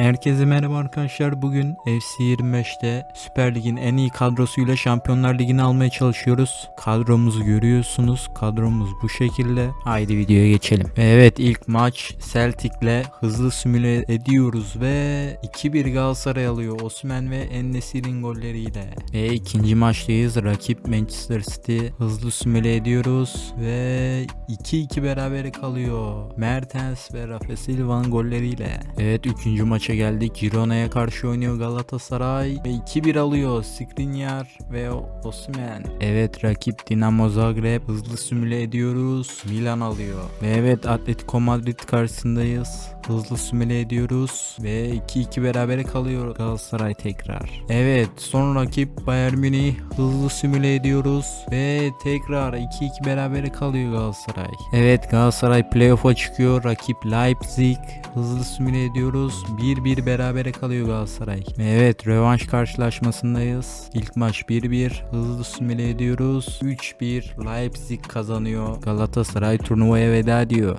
Herkese merhaba arkadaşlar. Bugün FC 25'te Süper Lig'in en iyi kadrosuyla Şampiyonlar Ligi'ni almaya çalışıyoruz. Kadromuzu görüyorsunuz. Kadromuz bu şekilde. Haydi videoya geçelim. Evet ilk maç Celtic'le hızlı simüle ediyoruz ve 2-1 Galatasaray alıyor. Osman ve Ennesir'in golleriyle. Ve ikinci maçtayız. Rakip Manchester City hızlı simüle ediyoruz ve 2-2 berabere kalıyor. Mertens ve Rafa Silva'nın golleriyle. Evet 3. maça geldik. Girona'ya karşı oynuyor Galatasaray ve 2-1 alıyor Skriniar ve Osimhen. Evet rakip Dinamo Zagreb hızlı simüle ediyoruz. Milan alıyor. Ve evet Atletico Madrid karşısındayız. Hızlı simüle ediyoruz ve 2-2 berabere kalıyor Galatasaray tekrar. Evet son rakip Bayern Münih hızlı simüle ediyoruz ve tekrar 2-2 berabere kalıyor Galatasaray. Evet Galatasaray playoff'a çıkıyor. Rakip Leipzig hızlı simüle ediyoruz. 1-1 berabere kalıyor Galatasaray. Ve evet rövanş karşılaşmasındayız. İlk maç 1-1 hızlı simüle ediyoruz. 3-1 Leipzig kazanıyor. Galatasaray turnuvaya veda ediyor.